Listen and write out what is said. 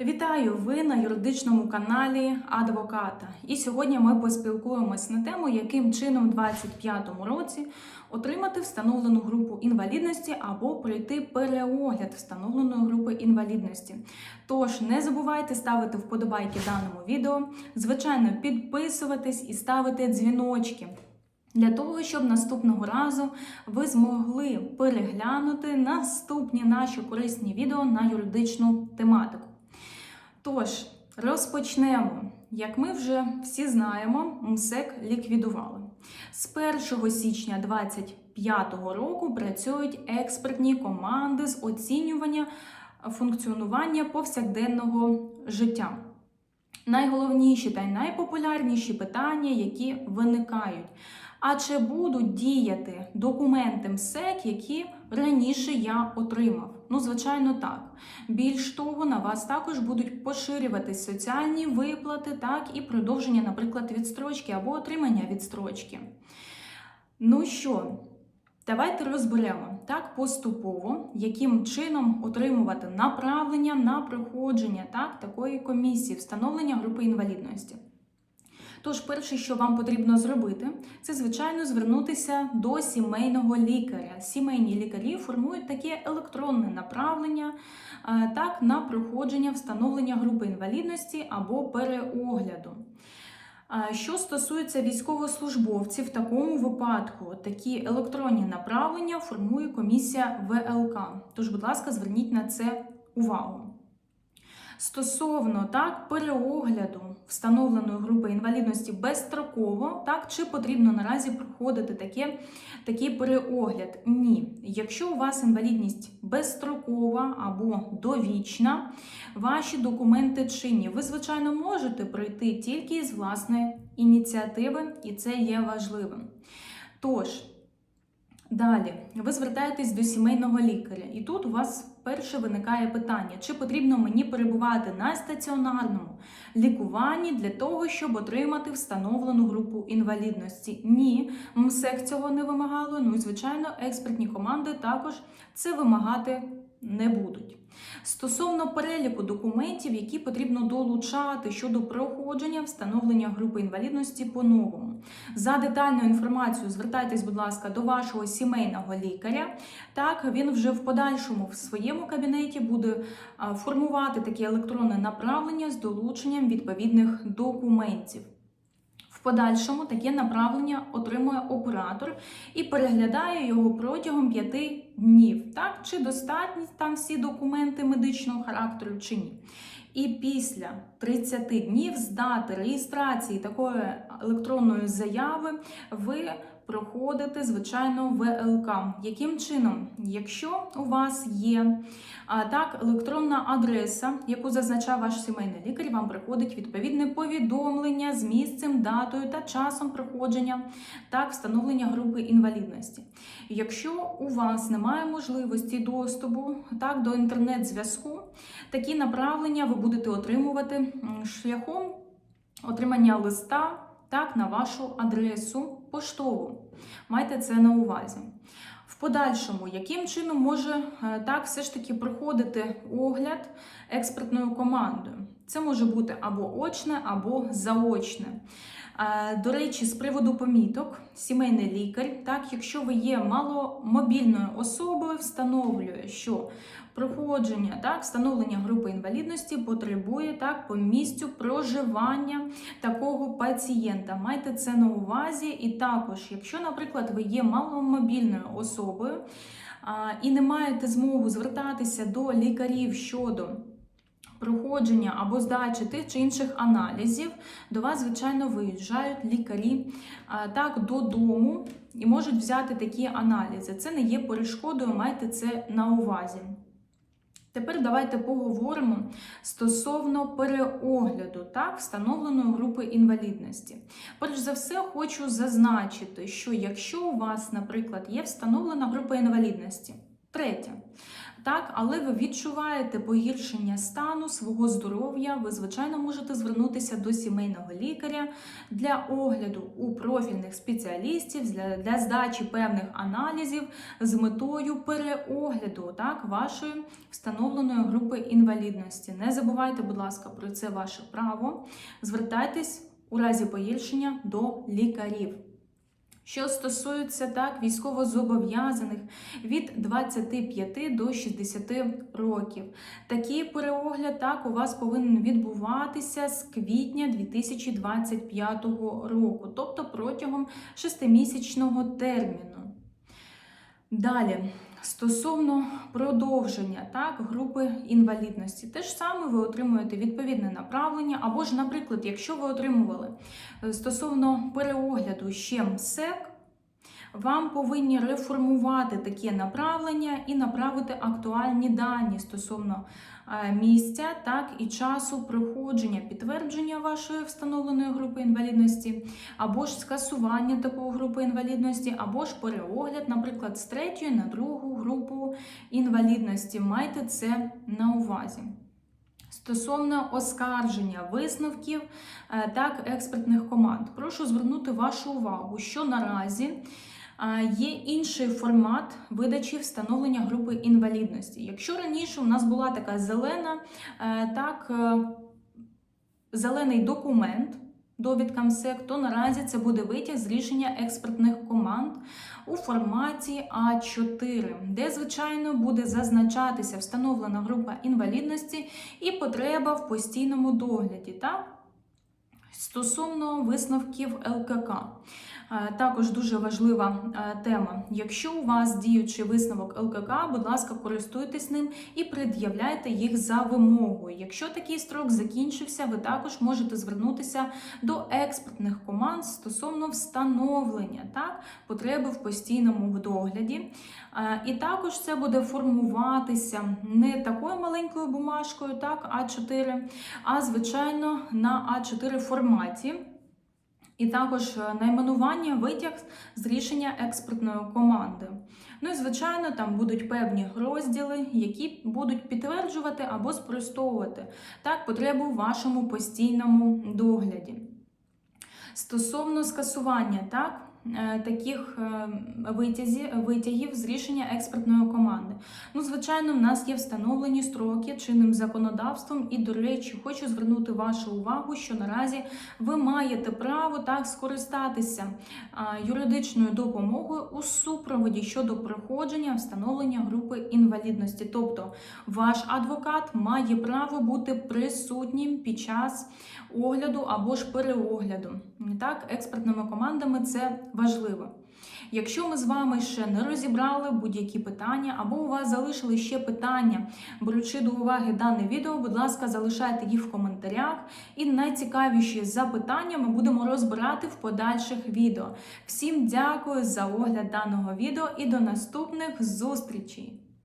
Вітаю! Ви на юридичному каналі Адвоката. І сьогодні ми поспілкуємось на тему, яким чином у 2025 році отримати встановлену групу інвалідності або пройти переогляд встановленої групи інвалідності. Тож не забувайте ставити вподобайки даному відео, звичайно, підписуватись і ставити дзвіночки. Для того, щоб наступного разу ви змогли переглянути наступні наші корисні відео на юридичну тематику. Тож, розпочнемо. Як ми вже всі знаємо, МСЕК ліквідували. З 1 січня 2025 року працюють експертні команди з оцінювання функціонування повсякденного життя. Найголовніші та найпопулярніші питання, які виникають. А чи будуть діяти документи МСЕК, які раніше я отримав? Ну, звичайно, так. Більш того, на вас також будуть поширюватись соціальні виплати, так і продовження, наприклад, відстрочки або отримання відстрочки. Ну що, давайте розберемо так поступово, яким чином отримувати направлення на проходження так, такої комісії встановлення групи інвалідності. Тож, перше, що вам потрібно зробити, це звичайно звернутися до сімейного лікаря. Сімейні лікарі формують таке електронне направлення е, так, на проходження встановлення групи інвалідності або переогляду. Е, Що стосується військовослужбовців, в такому випадку такі електронні направлення формує комісія ВЛК. Тож, будь ласка, зверніть на це увагу. Стосовно так переогляду встановленої групи інвалідності безстроково, так чи потрібно наразі проходити таке, такий переогляд? Ні. Якщо у вас інвалідність безстрокова або довічна, ваші документи чинні, ви, звичайно, можете пройти тільки з власної ініціативи, і це є важливим. Тож, Далі ви звертаєтесь до сімейного лікаря, і тут у вас перше виникає питання: чи потрібно мені перебувати на стаціонарному лікуванні для того, щоб отримати встановлену групу інвалідності? Ні, МСЕК цього не вимагало. Ну і звичайно, експертні команди також це вимагати не будуть. Стосовно переліку документів, які потрібно долучати щодо проходження встановлення групи інвалідності по-новому. За детальною інформацією звертайтесь, будь ласка, до вашого сімейного лікаря. Так, він вже в подальшому в своєму кабінеті буде формувати таке електронне направлення з долученням відповідних документів. Подальшому таке направлення отримує оператор і переглядає його протягом 5 днів. Так, чи достатні там всі документи медичного характеру, чи ні. І після 30 днів з дати реєстрації такої електронної заяви ви проходите, звичайно, ВЛК. Яким чином, якщо у вас є а, так, електронна адреса, яку зазначав ваш сімейний лікар, вам приходить відповідне повідомлення з місцем, датою та часом проходження так, встановлення групи інвалідності. Якщо у вас немає можливості доступу так, до інтернет-зв'язку, такі направлення ви будете отримувати шляхом отримання листа так, на вашу адресу поштову. Майте це на увазі. В подальшому, яким чином може е, так все ж таки проходити огляд експертною командою? Це може бути або очне, або заочне. До речі, з приводу поміток, сімейний лікар, так, якщо ви є маломобільною особою, встановлює, що проходження, так, встановлення групи інвалідності потребує так, по місцю проживання такого пацієнта. Майте це на увазі. І також, якщо, наприклад, ви є маломобільною особою а, і не маєте змогу звертатися до лікарів щодо проходження або здачі тих чи інших аналізів, до вас, звичайно, виїжджають лікарі так додому і можуть взяти такі аналізи. Це не є перешкодою, майте це на увазі. Тепер давайте поговоримо стосовно переогляду так, встановленої групи інвалідності. Перш за все, хочу зазначити, що якщо у вас, наприклад, є встановлена група інвалідності, третя, Так, але ви відчуваєте погіршення стану свого здоров'я, ви, звичайно, можете звернутися до сімейного лікаря для огляду у профільних спеціалістів для, для здачі певних аналізів з метою переогляду так, вашої встановленої групи інвалідності. Не забувайте, будь ласка, про це ваше право. Звертайтесь у разі погіршення до лікарів. Що стосується так військовозобов'язаних від 25 до 60 років, такий переогляд так у вас повинен відбуватися з квітня 2025 року, тобто протягом 6-місячного терміну. Далі, стосовно продовження так, групи інвалідності, те ж саме ви отримуєте відповідне направлення, або ж, наприклад, якщо ви отримували е, стосовно переогляду ще МСЕК, вам повинні реформувати таке направлення і направити актуальні дані стосовно е, місця, так і часу проходження підтвердження вашої встановленої групи інвалідності, або ж скасування такої групи інвалідності, або ж переогляд, наприклад, з третьої на другу групу інвалідності. Майте це на увазі. Стосовно оскарження висновків е, так експертних команд, прошу звернути вашу увагу, що наразі є інший формат видачі встановлення групи інвалідності. Якщо раніше у нас була така зелена, е, так, зелений документ. Довідка МСЕК, то наразі це буде витяг з рішення експертних команд у форматі А4, де, звичайно, буде зазначатися встановлена група інвалідності і потреба в постійному догляді. Так? Стосовно висновків ЛКК. Також дуже важлива тема. Якщо у вас діючий висновок ЛКК, будь ласка, користуйтесь ним і пред'являйте їх за вимогою. Якщо такий строк закінчився, ви також можете звернутися до експертних команд стосовно встановлення так, потреби в постійному догляді. І також це буде формуватися не такою маленькою бумажкою, так, А4, а звичайно на А4 форматі. І також найменування витяг з рішення експертної команди. Ну і, звичайно, там будуть певні розділи, які будуть підтверджувати або спростовувати так, потребу в вашому постійному догляді. Стосовно скасування, так, Е, таких е, витязів, витягів з рішення експертної команди. Ну, звичайно, в нас є встановлені строки чинним законодавством, і, до речі, хочу звернути вашу увагу, що наразі ви маєте право так скористатися юридичною допомогою у супроводі щодо проходження встановлення групи інвалідності. Тобто, ваш адвокат має право бути присутнім під час огляду або ж переогляду. Так, експертними командами це важливо. Якщо ми з вами ще не розібрали будь-які питання, або у вас залишили ще питання, беручи до уваги дане відео, будь ласка, залишайте їх в коментарях. І найцікавіші запитання ми будемо розбирати в подальших відео. Всім дякую за огляд даного відео і до наступних зустрічей!